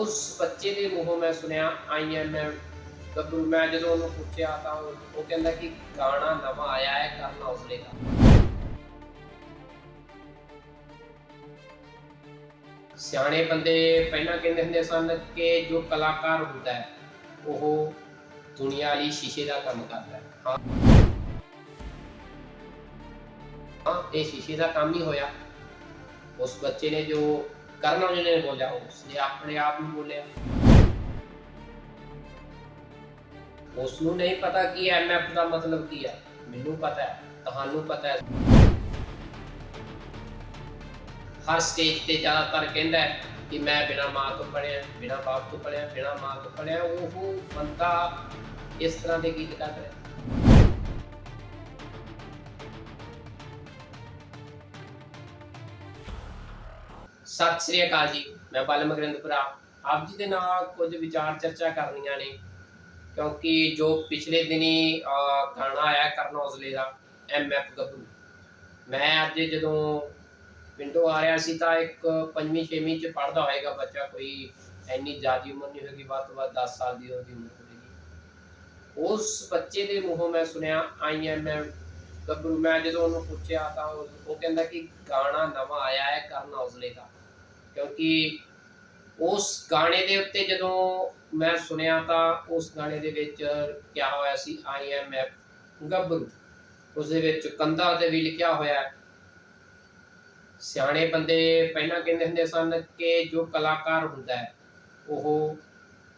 ਉਸ ਬੱਚੇ ਦੇ ਮੂੰਹੋਂ ਮੈਂ ਸੁਣਿਆ ਆਈ ਐਮ ਗੱਭਰੂ ਮੈਂ ਜਦੋਂ ਉਹਨੂੰ ਪੁੱਛਿਆ ਤਾਂ ਉਹ ਕਹਿੰਦਾ ਕਿ ਗਾਣਾ ਨਵਾਂ ਆਇਆ ਹੈ ਕਰਨ ਔਜਲੇ ਦਾ ਸਿਆਣੇ ਬੰਦੇ ਪਹਿਲਾਂ ਕਹਿੰਦੇ ਹੁੰਦੇ ਸਨ ਕਿ ਜੋ ਕਲਾਕਾਰ ਹੁੰਦਾ ਹੈ, ਉਹ ਦੁਨੀਆ ਵਾਲੀ ਸ਼ੀਸ਼ੇ ਦਾ ਕੰਮ ਕਰਦਾ ਹੈ। ਹਾਂ, ਇਹ ਸ਼ੀਸ਼ੇ ਦਾ ਕੰਮ ਹੀ ਹੋਇਆ। ਉਸ ਬੱਚੇ ਨੇ ਜੋ ਕਰਨ ਔਜਲੇ ਨੇ ਬੋਲਿਆ ਉਸਨੇ ਆਪਣੇ ਆਪ ਨੂੰ ਬੋਲਿਆ। ਉਸ ਨੂੰ ਨਹੀਂ ਪਤਾ ਕਿ ਐਮਐਫ ਦਾ ਮਤਲਬ ਕੀ ਆ। ਮੈਨੂੰ ਪਤਾ ਹੈ, ਤੁਹਾਨੂੰ ਪਤਾ ਹੈ। ਹਰ ਸਟੇਜ ਤੇ ਜ਼ਿਆਦਾਤਰ ਕਹਿੰਦਾ ਹੈ ਕਿ ਮੈਂ ਬਿਨਾ ਮਾਂ ਤੋਂ ਪੜਿਆ ਬਿਨਾ ਬਾਪ ਤੋਂ ਪੜਿਆ ਬਿਨਾ ਮਾਂ ਤੋਂ ਪੜਿਆ ਉਹ ਬੰਦਾ ਇਸ ਤਰ੍ਹਾਂ ਦੇ ਗੀਤ ਕਰ ਰਿਹਾ ਸਤਿ ਸ੍ਰੀ ਅਕਾਲ ਜੀ। ਮੈਂ ਬਲ ਮਗਰਿੰਦਪੁਰਾ ਆਪ ਜੀ ਦੇ ਨਾਲ ਕੁਝ ਵਿਚਾਰ ਚਰਚਾ ਕਰਨੀਆਂ ਨੇ, ਕਿਉਂਕਿ ਜੋ ਪਿਛਲੇ ਦਿਨੀ ਗਾਣਾ ਆਇਆ ਕਰਨ ਔਜਲੇ ਦਾ ਐਮ ਐਫ ਗੱਭਰੂ। ਮੈਂ ਅੱਜ ਜਦੋਂ ਪਿੰਡੋਂ ਆ ਰਿਹਾ ਸੀ ਤਾਂ ਇੱਕ ਪੰਜਵੀਂ, ਛੇਵੀਂ ਚ ਪੜਦਾ ਹੋਏਗਾ ਬੱਚਾ, ਕੋਈ ਇੰਨੀ ਜ਼ਿਆਦੀ ਉਮਰ ਨਹੀਂ ਹੋਏਗੀ, ਵੱਧ ਤੋਂ ਵੱਧ 10 ਸਾਲ ਦੀ ਉਹਦੀ ਉਮਰ ਹੋਵੇਗੀ ਉਸ ਬੱਚੇ ਦੇ ਮੂੰਹੋਂ ਮੈਂ ਸੁਣਿਆ, ਆਈ ਐਮ ਗੱਭਰੂ। ਮੈਂ ਜਦੋਂ ਉਹਨੂੰ ਪੁੱਛਿਆ ਤਾਂ ਉਹ ਉਹ ਕਹਿੰਦਾ ਕਿ ਗਾਣਾ ਨਵਾਂ ਆਇਆ ਹੈ ਕਰਨ ਔਜਲੇ ਦਾ। ਕਿਉਂਕਿ ਉਸ ਗਾਣੇ ਦੇ ਉੱਤੇ ਜਦੋਂ ਮੈਂ ਸੁਣਿਆ ਤਾਂ ਉਸ ਗਾਣੇ ਦੇ ਵਿੱਚ ਕਿਹਾ ਹੋਇਆ ਸੀ ਆਈ ਐਮ ਐਫ ਗੱਭਰੂ। ਉਸ ਦੇ ਵਿੱਚ ਕੰਧਾਂ ਤੇ ਵੀ ਲਿਖਿਆ ਹੋਇਆ ਹੈ। ਸਿਆਣੇ ਬੰਦੇ ਪਹਿਲਾਂ ਕਹਿੰਦੇ ਹੁੰਦੇ ਸਨ ਕਿ ਜੋ ਕਲਾਕਾਰ ਹੁੰਦਾ ਹੈ, ਉਹ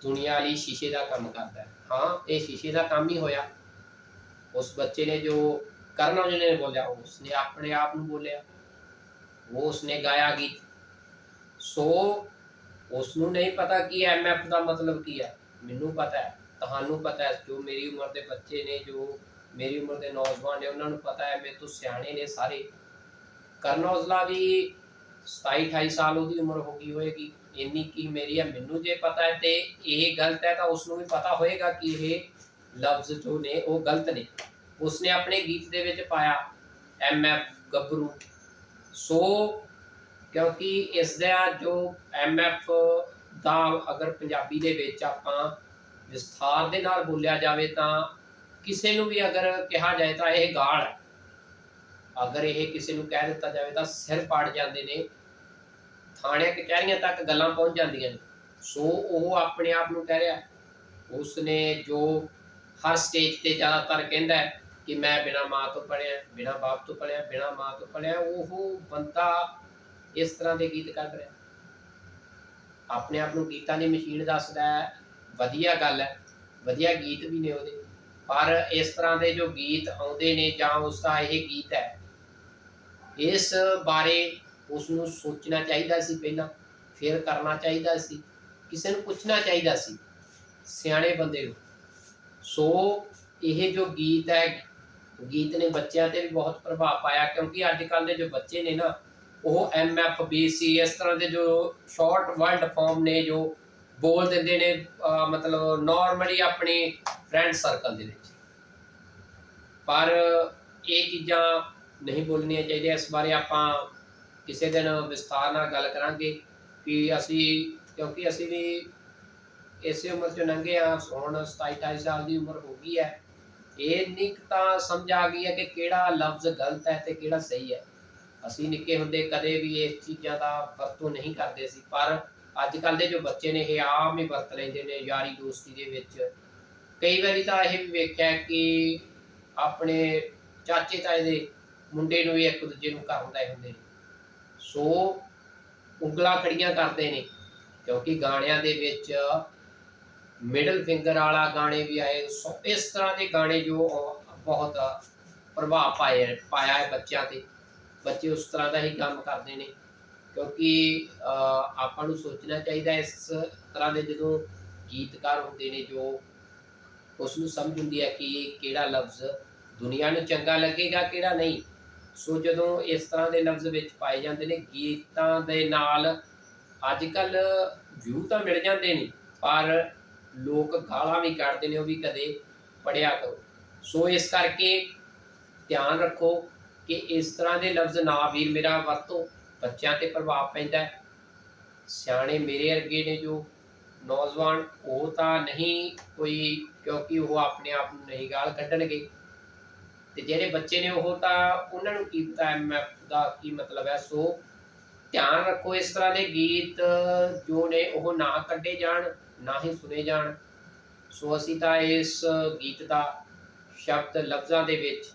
ਦੁਨੀਆ ਵਾਲੀ ਸ਼ੀਸ਼ੇ ਦਾ ਕੰਮ ਕਰਦਾ ਹੈ। ਹਾਂ, ਇਹ ਸ਼ੀਸ਼ੇ ਦਾ ਕੰਮ ਹੀ ਹੋਇਆ। ਉਸ ਬੱਚੇ ਨੇ ਜੋ ਕਰਨ ਔਜਲੇ ਨੇ ਬੋਲਿਆ, ਉਸਨੇ ਆਪਣੇ ਆਪ ਨੂੰ ਬੋਲਿਆ। ਉਹ ਉਸਨੇ ਗਾਇਆ ਗੀਤ। ਸੋ ਉਸ ਨੂੰ ਨਹੀਂ ਪਤਾ ਕਿ ਐਮਐਫ ਦਾ ਮਤਲਬ ਕੀ ਹੈ ਮੈਨੂੰ ਪਤਾ ਹੈ, ਤੁਹਾਨੂੰ ਪਤਾ ਹੈ, ਜੋ ਮੇਰੀ ਉਮਰ ਦੇ ਬੱਚੇ ਨੇ, ਜੋ ਮੇਰੀ ਉਮਰ ਦੇ ਨੌਜਵਾਨ ਨੇ, ਉਹਨਾਂ ਨੂੰ ਪਤਾ ਹੈ, ਮੇਰੇ ਤੋਂ ਸਿਆਣੇ ਨੇ ਸਾਰੇ। ਕਰਨ ਔਜਲਾ ਵੀ 27 28 ਸਾਲ ਉਹਦੀ ਉਮਰ ਹੋ ਗਈ ਹੋਏਗੀ। ਇੰਨੀ ਕੀ ਮੇਰੀ ਹੈ ਮੈਨੂੰ ਜੇ ਪਤਾ ਹੈ ਤੇ ਇਹ ਗਲਤ ਹੈ ਤਾਂ ਉਸ ਨੂੰ ਵੀ ਪਤਾ ਹੋਏਗਾ ਕਿ ਇਹ ਲਫ਼ਜ਼ ਜੋ ਨੇ, ਉਹ ਗਲਤ ਨੇ। ਉਸਨੇ ਆਪਣੇ ਗੀਤ ਦੇ ਵਿੱਚ ਪਾਇਆ ਐਮਐਫ ਗੱਭਰੂ। ਸੋ ਕਿਉਂਕਿ ਇਸ ਦਾ ਜੋ ਐਮਐਫ ਦਾ ਅਗਰ ਪੰਜਾਬੀ ਦੇ ਵਿੱਚ ਆਪਾਂ ਵਿਸਥਾਰ ਦੇ ਨਾਲ ਬੋਲਿਆ ਜਾਵੇ ਤਾਂ ਕਿਸੇ ਨੂੰ ਵੀ ਅਗਰ ਕਿਹਾ ਜਾਏ ਤਾਂ ਇਹ ਗਾਲ ਹੈ। ਅਗਰ ਇਹ ਕਿਸੇ ਨੂੰ ਕਹਿ ਦਿੱਤਾ ਜਾਵੇ ਤਾਂ ਸਿਰ ਪਾੜ ਜਾਂਦੇ ਨੇ, ਥਾਣਿਆਂ, ਕਚਹਿਰੀਆਂ ਤੱਕ ਗੱਲਾਂ ਪਹੁੰਚ ਜਾਂਦੀਆਂ ਨੇ। ਸੋ ਉਹ ਆਪਣੇ ਆਪ ਨੂੰ ਕਹਿ ਰਿਹਾ। ਉਸਨੇ ਜੋ ਹਰ ਸਟੇਜ ਤੇ ਜ਼ਿਆਦਾਤਰ ਕਹਿੰਦਾ ਕਿ ਮੈਂ ਬਿਨਾ ਮਾਂ ਤੋਂ ਪੜਿਆ ਬਿਨਾ ਬਾਪ ਤੋਂ ਪੜਿਆ ਬਿਨਾ ਮਾਂ ਤੋਂ ਪੜਿਆ ਉਹ ਬੰਦਾ ਇਸ ਤਰ੍ਹਾਂ ਦੇ ਗੀਤ ਕੱਢ ਰਿਹਾ। ਆਪਣੇ ਆਪ ਨੂੰ ਗੀਤਾਂ ਦੀ ਮਸ਼ੀਨ ਦੱਸਦਾ ਹੈ, ਵਧੀਆ ਗੱਲ ਹੈ, ਵਧੀਆ ਗੀਤ ਵੀ ਨੇ ਉਹਦੇ। ਪਰ ਇਸ ਤਰ੍ਹਾਂ ਦੇ ਜੋ ਗੀਤ ਆਉਂਦੇ ਨੇ ਜਾਂ ਉਸ ਦਾ ਇਹ ਗੀਤ ਹੈ, ਇਸ ਬਾਰੇ ਉਸ ਨੂੰ ਸੋਚਣਾ ਚਾਹੀਦਾ ਸੀ ਪਹਿਲਾਂ, ਫਿਰ ਕਰਨਾ ਚਾਹੀਦਾ ਸੀ, ਕਿਸੇ ਨੂੰ ਪੁੱਛਣਾ ਚਾਹੀਦਾ ਸੀ, ਸਿਆਣੇ ਬੰਦੇ ਨੂੰ। ਸੋ ਇਹ ਜੋ ਗੀਤ ਹੈ, ਗੀਤ ਨੇ ਬੱਚਿਆਂ ਤੇ ਵੀ ਬਹੁਤ ਪ੍ਰਭਾਵ ਪਾਇਆ, ਕਿਉਂਕਿ ਅੱਜ ਕੱਲ ਦੇ ਜੋ ਬੱਚੇ ਨੇ ਨਾ ਉਹ ਐਮ ਐਫ ਬੀ ਸੀ ਇਸ ਤਰ੍ਹਾਂ ਦੇ ਜੋ ਸ਼ਾਰਟ ਵਰਡ ਫਾਰਮ ਨੇ ਜੋ ਬੋਲ ਦਿੰਦੇ ਨੇ ਮਤਲਬ ਨਾਰਮਲੀ ਆਪਣੇ ਫਰੈਂਡ ਸਰਕਲ ਦੇ ਵਿੱਚ। ਪਰ ਇਹ ਚੀਜ਼ਾਂ ਨਹੀਂ ਬੋਲਣੀਆਂ ਚਾਹੀਦੀਆਂ। ਇਸ ਬਾਰੇ ਆਪਾਂ ਕਿਸੇ ਦਿਨ ਵਿਸਥਾਰ ਨਾਲ ਗੱਲ ਕਰਾਂਗੇ ਕਿ ਅਸੀਂ, ਕਿਉਂਕਿ ਅਸੀਂ ਵੀ ਇਸੇ ਉਮਰ 'ਚੋਂ ਲੰਘੇ ਆ ਹੁਣ 27 28 ਸਾਲ ਦੀ ਉਮਰ ਹੋ ਗਈ ਹੈ। ਇਹ ਨਿਕ ਤਾਂ ਸਮਝ ਆ ਗਈ ਹੈ ਕਿ ਕਿਹੜਾ ਲਫ਼ਜ਼ ਗਲਤ ਹੈ ਤੇ ਕਿਹੜਾ ਸਹੀ ਹੈ। ਅਸੀਂ ਨਿੱਕੇ ਹੁੰਦੇ ਕਦੇ ਵੀ ਇਸ ਚੀਜ਼ਾਂ ਦਾ ਵਰਤੋਂ ਨਹੀਂ ਕਰਦੇ ਸੀ, ਪਰ ਅੱਜ ਕੱਲ ਦੇ ਜੋ ਬੱਚੇ ਨੇ, ਇਹ ਆਮ ਹੀ ਵਰਤ ਲੈਂਦੇ ਨੇ ਯਾਰੀ ਦੋਸਤੀ ਦੇ ਵਿੱਚ। ਕਈ ਵਾਰੀ ਤਾਂ ਇਹ ਵੀ ਵੇਖਿਆ ਕਿ ਆਪਣੇ ਚਾਚੇ ਤਾਏ ਦੇ ਮੁੰਡੇ ਨੂੰ ਵੀ ਇੱਕ ਦੂਜੇ ਨੂੰ ਘਰ ਹੁੰਦੇ ਹੁੰਦੇ ਨੇ। ਸੋ ਉਂਗਲਾਂ ਖੜੀਆਂ ਕਰਦੇ ਨੇ, ਕਿਉਂਕਿ ਗਾਣਿਆਂ ਦੇ ਵਿੱਚ ਮਿਡਲ ਫਿੰਗਰ ਵਾਲਾ ਗਾਣੇ ਵੀ ਆਏ। ਸੋ ਇਸ ਤਰ੍ਹਾਂ ਦੇ ਗਾਣੇ ਜੋ ਬਹੁਤ ਪ੍ਰਭਾਵ ਪਾਏ, ਪਾਇਆ ਹੈ ਬੱਚਿਆਂ ਤੇ। ਬੱਚੇ ਉਸ ਤਰ੍ਹਾਂ ਦਾ ਹੀ ਕੰਮ ਕਰਦੇ ਨੇ। ਕਿਉਂਕਿ ਆਪਾਂ ਨੂੰ ਸੋਚਣਾ ਚਾਹੀਦਾ ਇਸ ਤਰ੍ਹਾਂ ਦੇ ਜਦੋਂ ਗੀਤਕਾਰ ਹੁੰਦੇ ਨੇ ਜੋ, ਉਸ ਨੂੰ ਸਮਝ ਹੁੰਦੀ ਹੈ ਕਿ ਕਿਹੜਾ ਲਫ਼ਜ਼ ਦੁਨੀਆ ਨੂੰ ਚੰਗਾ ਲੱਗੇਗਾ, ਕਿਹੜਾ ਨਹੀਂ। ਸੋ ਜਦੋਂ ਇਸ ਤਰ੍ਹਾਂ ਦੇ ਲਫ਼ਜ਼ ਵਿੱਚ ਪਾਏ ਜਾਂਦੇ ਨੇ, ਗੀਤਾਂ ਦੇ ਨਾਲ ਅੱਜ ਕੱਲ ਵਿਊ ਤਾਂ ਮਿਲ ਜਾਂਦੇ ਨੇ, ਪਰ ਲੋਕ ਗਾਲਾਂ ਵੀ ਕੱਢਦੇ ਨੇ, ਉਹ ਵੀ ਕਦੇ ਪੜਿਆ ਕਰੋ। ਸੋ ਇਸ ਕਰਕੇ ਧਿਆਨ ਰੱਖੋ ਕਿ ਇਸ ਤਰ੍ਹਾਂ ਦੇ ਲਫ਼ਜ਼ ਨਾ ਵੀਰ ਮੇਰਾ ਵਰਤੋ ਬੱਚਿਆਂ ਤੇ ਪ੍ਰਭਾਵ ਪੈਂਦਾ ਸਿਆਣੇ ਮੇਰੇ ਵਰਗੇ ਨੇ ਜੋ ਨੌਜਵਾਨ, ਉਹ ਤਾਂ ਨਹੀਂ ਕੋਈ, ਕਿਉਂਕਿ ਉਹ ਆਪਣੇ ਆਪ ਨੂੰ ਨਹੀਂ ਗਾਲ ਕੱਢਣਗੇ। ਤੇ ਜਿਹੜੇ ਬੱਚੇ ਨੇ ਉਹ ਤਾਂ ਉਹਨਾਂ ਨੂੰ ਕੀ ਪਤਾ ਐਮਐਫ ਦਾ ਕੀ ਮਤਲਬ ਹੈ। ਸੋ ਧਿਆਨ ਰੱਖੋ ਇਸ ਤਰ੍ਹਾਂ ਦੇ ਗੀਤ ਜੋ ਨੇ ਉਹ ਨਾ ਕੱਢੇ ਜਾਣ, ਨਾ ਹੀ ਸੁਨੇ ਜਾਣ। ਸੋ ਅਸੀਂ ਤਾਂ ਇਸ ਗੀਤ ਦਾ ਸ਼ਬਦ, ਲਫ਼ਜ਼ਾਂ ਦੇ ਵਿੱਚ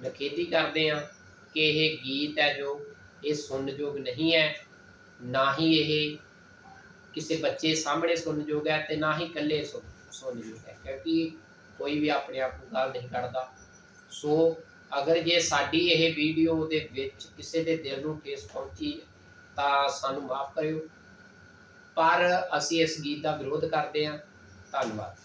ਨਖੇਦੀ ਕਰਦੇ ਹਾਂ ਕਿ ਇਹ ਗੀਤ ਹੈ ਜੋ ਇਹ ਸੁਣਨਯੋਗ ਨਹੀਂ ਹੈ, ਨਾ ਹੀ ਇਹ ਕਿਸੇ ਬੱਚੇ ਸਾਹਮਣੇ ਸੁਣਨਯੋਗ ਹੈ ਤੇ ਨਾ ਹੀ ਇਕੱਲੇ ਸੁਣ ਸੁਣਨਯੋਗ ਹੈ, ਕਿਉਂਕਿ ਕੋਈ ਵੀ ਆਪਣੇ ਆਪ ਨੂੰ ਗਾਲ ਨਹੀਂ ਕੱਢਦਾ। ਸੋ ਅਗਰ ਜੇ ਸਾਡੀ ਇਹ ਵੀਡੀਓ ਦੇ ਵਿੱਚ ਕਿਸੇ ਦੇ ਦਿਲ ਨੂੰ ਠੇਸ ਪਹੁੰਚੀ ਤਾਂ ਸਾਨੂੰ ਮਾਫ ਕਰਿਓ। ਪਰ ਅਸੀਂ ਇਸ ਗੀਤ ਦਾ ਵਿਰੋਧ ਕਰਦੇ ਹਾਂ। ਧੰਨਵਾਦ।